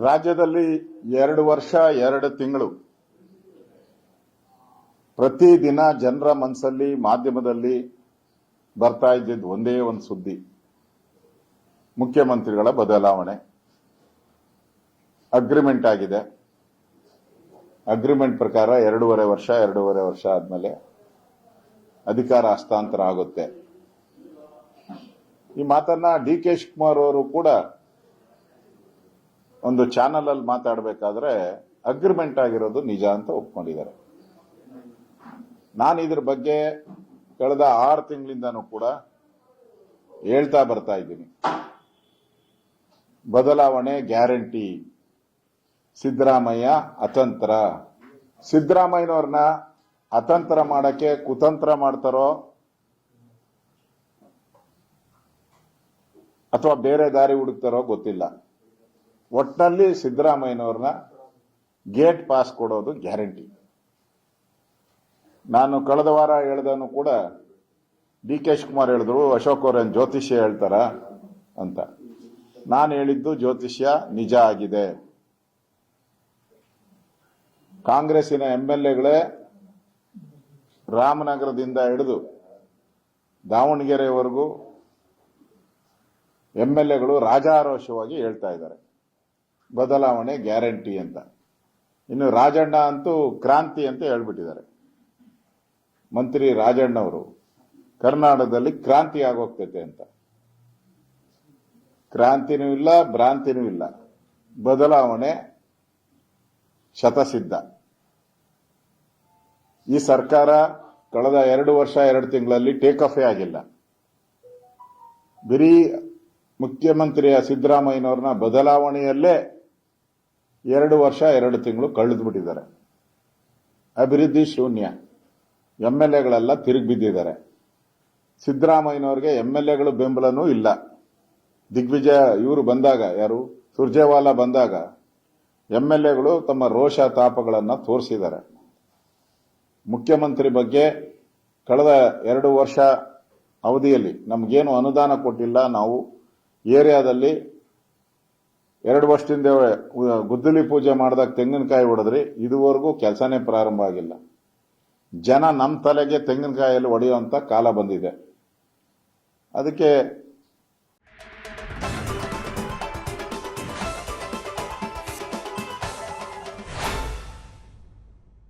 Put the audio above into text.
ರಾಜ್ಯದಲ್ಲಿ ಎರಡು ವರ್ಷ, ಎರಡು ತಿಂಗಳು ಪ್ರತಿದಿನ ಜನರ ಮನಸ್ಸಲ್ಲಿ, ಮಾಧ್ಯಮದಲ್ಲಿ ಬರ್ತಾ ಇದ್ದಿದ್ದು ಒಂದೇ ಒಂದು ಸುದ್ದಿ. ಮುಖ್ಯಮಂತ್ರಿಗಳ ಬದಲಾವಣೆ. ಅಗ್ರಿಮೆಂಟ್ ಆಗಿದೆ. ಅಗ್ರಿಮೆಂಟ್ ಪ್ರಕಾರ ಎರಡೂವರೆ ವರ್ಷ ಎರಡೂವರೆ ವರ್ಷ ಆದಮೇಲೆ ಅಧಿಕಾರ ಹಸ್ತಾಂತರ ಆಗುತ್ತೆ. ಈ ಮಾತನ್ನ ಡಿ ಕೆ ಶಿವಕುಮಾರ್ ಅವರು ಕೂಡ ಒಂದು ಚಾನಲ್ ಅಲ್ಲಿ ಮಾತಾಡಬೇಕಾದ್ರೆ ಅಗ್ರಿಮೆಂಟ್ ಆಗಿರೋದು ನಿಜ ಅಂತ ಒಪ್ಕೊಂಡಿದ್ದಾರೆ. ನಾನು ಇದ್ರ ಬಗ್ಗೆ ಕಳೆದ ಆರು ತಿಂಗಳಿಂದನೂ ಕೂಡ ಹೇಳ್ತಾ ಬರ್ತಾ ಇದ್ದೀನಿ. ಬದಲಾವಣೆ ಗ್ಯಾರಂಟಿ. ಸಿದ್ದರಾಮಯ್ಯ ಅತಂತ್ರ. ಸಿದ್ದರಾಮಯ್ಯನವ್ರನ್ನ ಅತಂತ್ರ ಮಾಡಕ್ಕೆ ಕುತಂತ್ರ ಮಾಡ್ತಾರೋ ಅಥವಾ ಬೇರೆ ದಾರಿ ಹುಡುಕ್ತಾರೋ ಗೊತ್ತಿಲ್ಲ. ಒಟ್ಟಿನಲ್ಲಿ ಸಿದ್ದರಾಮಯ್ಯನವ್ರನ್ನ ಗೇಟ್ ಪಾಸ್ ಕೊಡೋದು ಗ್ಯಾರಂಟಿ. ನಾನು ಕಳೆದ ವಾರ ಹೇಳ್ದನು ಕೂಡ, ಡಿ ಕೆ ಶಿವಕುಮಾರ್ ಹೇಳಿದ್ರು, ಅಶೋಕ್ ಅವ್ರ ಜ್ಯೋತಿಷ್ಯ ಹೇಳ್ತಾರ ಅಂತ. ನಾನು ಹೇಳಿದ್ದು ಜ್ಯೋತಿಷ್ಯ ನಿಜ ಆಗಿದೆ. ಕಾಂಗ್ರೆಸ್ಸಿನ ಎಂ ಎಲ್ ಎಗಳೇ ರಾಮನಗರದಿಂದ ಹಿಡಿದು ದಾವಣಗೆರೆವರೆಗೂ ಎಂ ಎಲ್ ಎಗಳು ರಾಜಾರೋಷವಾಗಿ ಹೇಳ್ತಾ ಇದ್ದಾರೆ. ಬದಲಾವಣೆ ಗ್ಯಾರಂಟಿ ಅಂತ. ಇನ್ನು ರಾಜಣ್ಣ ಅಂತೂ ಕ್ರಾಂತಿ ಅಂತ ಹೇಳ್ಬಿಟ್ಟಿದ್ದಾರೆ. ಮಂತ್ರಿ ರಾಜಣ್ಣವರು, ಕರ್ನಾಟಕದಲ್ಲಿ ಕ್ರಾಂತಿ ಆಗೋಗ್ತೈತೆ ಅಂತ. ಕ್ರಾಂತಿನೂ ಇಲ್ಲ, ಭ್ರಾಂತಿನೂ ಇಲ್ಲ. ಬದಲಾವಣೆ ಶತಸಿದ್ಧ. ಈ ಸರ್ಕಾರ ಕಳೆದ ಎರಡು ವರ್ಷ, ಎರಡು ತಿಂಗಳಲ್ಲಿ ಟೇಕ್ ಆಫೇ ಆಗಿಲ್ಲ. ಬರೀ ಮುಖ್ಯಮಂತ್ರಿಯ ಸಿದ್ದರಾಮಯ್ಯನವ್ರನ್ನ ಬದಲಾವಣೆಯಲ್ಲೇ ಎರಡು ವರ್ಷ, ಎರಡು ತಿಂಗಳು ಕಳೆದು ಬಿಟ್ಟಿದ್ದಾರೆ ಅಭಿವೃದ್ಧಿ ಶೂನ್ಯ. ಎಂ ಎಲ್ ಎಗಳೆಲ್ಲ ತಿರುಗಿ ಬಿದ್ದಿದ್ದಾರೆ. ಸಿದ್ದರಾಮಯ್ಯನವ್ರಿಗೆ ಎಂ ಎಲ್ ಎಗಳು ಬೆಂಬಲನೂ ಇಲ್ಲ. ದಿಗ್ವಿಜಯ, ಇವರು ಬಂದಾಗ, ಯಾರು? ಸುರ್ಜೇವಾಲಾ ಬಂದಾಗ ಎಂ ಎಲ್ ಎಗಳು ತಮ್ಮ ರೋಷ ತಾಪಗಳನ್ನು ತೋರಿಸಿದ್ದಾರೆ. ಮುಖ್ಯಮಂತ್ರಿ ಬಗ್ಗೆ ಕಳೆದ ಎರಡು ವರ್ಷ ಅವಧಿಯಲ್ಲಿ ನಮಗೇನು ಅನುದಾನ ಕೊಟ್ಟಿಲ್ಲ. ನಾವು ಏರಿಯಾದಲ್ಲಿ ಎರಡು ವರ್ಷದಿಂದ ಗುದ್ದಲಿ ಪೂಜೆ ಮಾಡಿದಾಗ ತೆಂಗಿನಕಾಯಿ ಹೊಡೆದ್ರಿ, ಇದುವರೆಗೂ ಕೆಲಸನೇ ಪ್ರಾರಂಭ ಆಗಿಲ್ಲ. ಜನ ನಮ್ಮ ತಲೆಗೆ ತೆಂಗಿನಕಾಯಲ್ಲಿ ಒಡೆಯುವಂಥ ಕಾಲ ಬಂದಿದೆ. ಅದಕ್ಕೆ